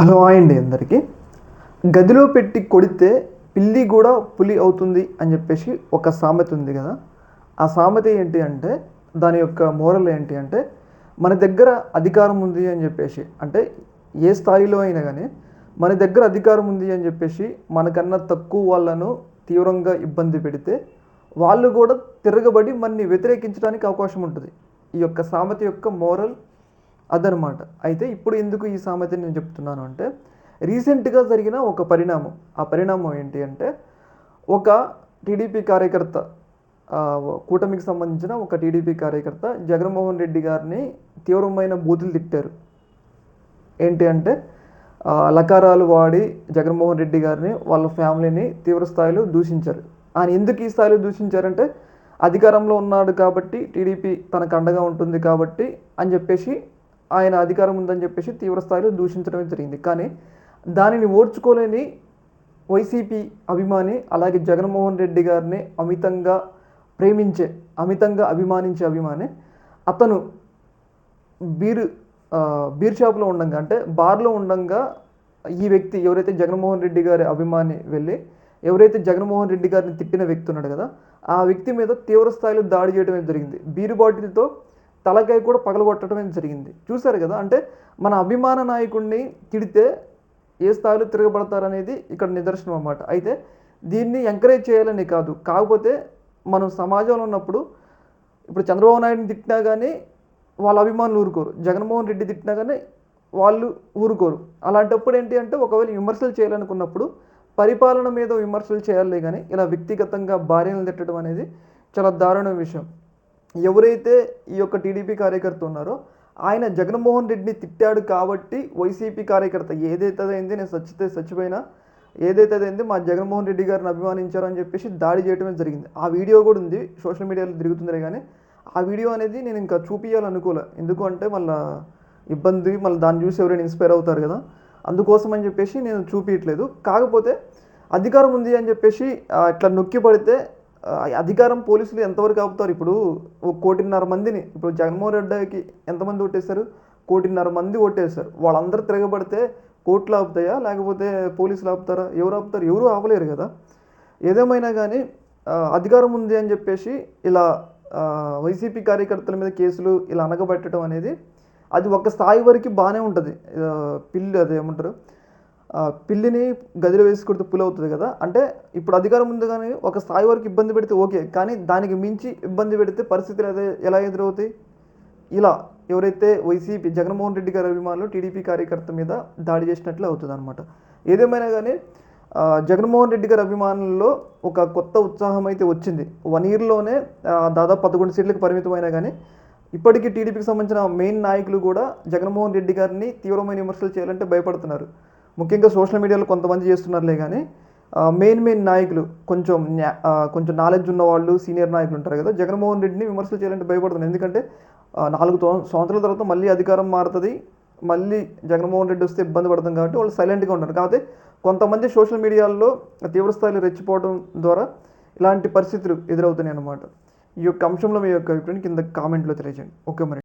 Hello అండి అందరికీ. గదిలో పెట్టి కొడితే పిల్లి కూడా పులి అవుతుంది అని చెప్పేసి ఒక సామెత ఉంది కదా. ఆ సామెత ఏంటి అంటే దాని యొక్క మోరల్ ఏంటి అంటే మన దగ్గర అధికారం ఉంది అని చెప్పేసి. అంటే ఏ స్థాయిలో అయినా కానీ మన దగ్గర అధికారం ఉంది అని చెప్పేసి మనకన్నా తక్కువ వాళ్ళను తీవ్రంగా ఇబ్బంది పెడితే వాళ్ళు కూడా తిరగబడి మనని వ్యతిరేకించడానికి అవకాశం ఉంటుంది. ఈ యొక్క సామెత యొక్క మోరల్ అదనమాట. అయితే ఇప్పుడు ఎందుకు ఈ సామెత నేను చెప్తున్నాను అంటే రీసెంట్గా జరిగిన ఒక పరిణామం. ఆ పరిణామం ఏంటి అంటే ఒక టీడీపీ కార్యకర్త కూటమికి సంబంధించిన ఒక టీడీపీ కార్యకర్త జగన్మోహన్ రెడ్డి గారిని తీవ్రమైన బూతులు తిట్టారు. ఏంటి అంటే లకారాలు వాడి జగన్మోహన్ రెడ్డి గారిని వాళ్ళ ఫ్యామిలీని తీవ్ర స్థాయిలో దూషించారు. ఆయన ఎందుకు ఈ స్థాయిలో దూషించారంటే అధికారంలో ఉన్నాడు కాబట్టి టీడీపీ తనకు అండగా ఉంటుంది కాబట్టి అని చెప్పేసి ఆయన అధికారం ఉందని చెప్పేసి తీవ్ర స్థాయిలో దూషించడమే జరిగింది. కానీ దానిని ఓర్చుకోలేని వైసీపీ అభిమాని అలాగే జగన్మోహన్ రెడ్డి గారిని అమితంగా ప్రేమించే అమితంగా అభిమానించే అభిమాని అతను బీరు బీర్ షాప్లో ఉండంగా అంటే బార్లో ఉండంగా ఈ వ్యక్తి ఎవరైతే జగన్మోహన్ రెడ్డి గారి అభిమాని వెళ్ళి ఎవరైతే జగన్మోహన్ రెడ్డి గారిని తిట్టిన వ్యక్తి ఉన్నాడు కదా ఆ వ్యక్తి మీద తీవ్ర స్థాయిలో దాడి చేయడం జరిగింది. బీరు బాటిల్తో తలకాయ కూడా పగలగొట్టడమే అనేది జరిగింది. చూశారు కదా? అంటే మన అభిమాన నాయకుడిని తిడితే ఏ స్థాయిలో తిరగబడతారనేది ఇక్కడ నిదర్శనం అన్నమాట. అయితే దీన్ని ఎంకరేజ్ చేయాలని కాదు. కాకపోతే మనం సమాజంలో ఉన్నప్పుడు ఇప్పుడు చంద్రబాబు నాయుడుని తిట్టినా కానీ వాళ్ళ అభిమానులు ఊరుకోరు. జగన్మోహన్ రెడ్డి తిట్టినా కానీ వాళ్ళు ఊరుకోరు. అలాంటప్పుడు ఏంటి అంటే ఒకవేళ విమర్శలు చేయాలనుకున్నప్పుడు పరిపాలన మీద విమర్శలు చేయాలి కానీ ఇలా వ్యక్తిగతంగా భార్యను తిట్టడం అనేది చాలా దారుణ విషయం. ఎవరైతే ఈ యొక్క టీడీపీ కార్యకర్త ఉన్నారో ఆయన జగన్మోహన్ రెడ్డిని తిట్టాడు కాబట్టి వైసీపీ కార్యకర్త ఏదైతే అయింది నేను చచ్చితే చచ్చిపోయినా ఏదైతే అయింది మా జగన్మోహన్ రెడ్డి గారిని అభిమానించారు అని చెప్పేసి దాడి చేయడమే జరిగింది. ఆ వీడియో కూడా ఉంది సోషల్ మీడియాలో తిరుగుతుందే కానీ ఆ వీడియో అనేది నేను ఇంకా చూపించాలనుకోలే ఎందుకు అంటే మళ్ళీ ఇబ్బంది మళ్ళీ దాన్ని చూసి ఎవరైనా ఇన్స్పైర్ అవుతారు కదా అందుకోసం అని చెప్పేసి నేను చూపించట్లేదు కాకపోతే అధికారం ఉంది అని చెప్పేసి ఇట్లా నొక్కి పడితే అధికారం పోలీసులు ఎంతవరకు ఆపుతారు? ఇప్పుడు ఒక కోటిన్నర మందిని ఇప్పుడు జగన్మోహన్ రెడ్డికి ఎంతమంది ఓటేశారు? కోటిన్నర మంది ఓటేశారు. వాళ్ళందరూ తిరగబడితే కోర్టులు ఆపుతాయా? లేకపోతే పోలీసులు ఆపుతారా? ఎవరు ఆపుతారు? ఎవరు ఆపలేరు కదా. ఏదేమైనా కానీ అధికారం ఉంది అని చెప్పేసి ఇలా వైసీపీ కార్యకర్తల మీద కేసులు ఇలా అనగబెట్టడం అనేది అది ఒక స్థాయి వరకు బాగానే ఉంటుంది. పిల్లి అది ఏమంటారు? పిల్లిని గదిలో వేసుకుంటే పులి అవుతుంది కదా అంటే ఇప్పుడు అధికారం ఉంది కానీ ఒక స్థాయి వరకు ఇబ్బంది పెడితే ఓకే కానీ దానికి మించి ఇబ్బంది పెడితే పరిస్థితులు అదే ఎలా ఎదురవుతాయి? ఇలా ఎవరైతే వైసీపీ జగన్మోహన్ రెడ్డి గారి అభిమానులు టీడీపీ కార్యకర్త మీద దాడి చేసినట్లు అవుతుంది అనమాట ఏదేమైనా కానీ జగన్మోహన్ రెడ్డి గారి అభిమానుల్లో ఒక కొత్త ఉత్సాహం అయితే వచ్చింది. వన్ ఇయర్లోనే దాదాపు పదకొండు సీట్లకు పరిమితమైనా కానీ ఇప్పటికీ టీడీపీకి సంబంధించిన మెయిన్ నాయకులు కూడా జగన్మోహన్ రెడ్డి గారిని తీవ్రమైన విమర్శలు చేయాలంటే భయపడుతున్నారు. ముఖ్యంగా సోషల్ మీడియాలో కొంతమంది చేస్తున్నారులే కానీ మెయిన్ మెయిన్ నాయకులు కొంచెం కొంచెం నాలెడ్జ్ ఉన్న వాళ్ళు సీనియర్ నాయకులు ఉంటారు కదా జగన్మోహన్ రెడ్డిని విమర్శలు చేయాలంటే భయపడుతున్నాను ఎందుకంటే నాలుగు సంవత్సరాల తర్వాత మళ్ళీ అధికారం మారుతుంది. మళ్ళీ జగన్మోహన్ రెడ్డి వస్తే ఇబ్బంది పడతాం కాబట్టి వాళ్ళు సైలెంట్గా ఉంటారు. కాకపోతే కొంతమంది సోషల్ మీడియాలో తీవ్రస్థాయిలో రెచ్చిపోవడం ద్వారా ఇలాంటి పరిస్థితులు ఎదురవుతున్నాయి అన్నమాట ఈ యొక్క అంశంలో మీ యొక్క అభిప్రాయం కింద కామెంట్లో తెలియజేయండి. ఓకే మరి.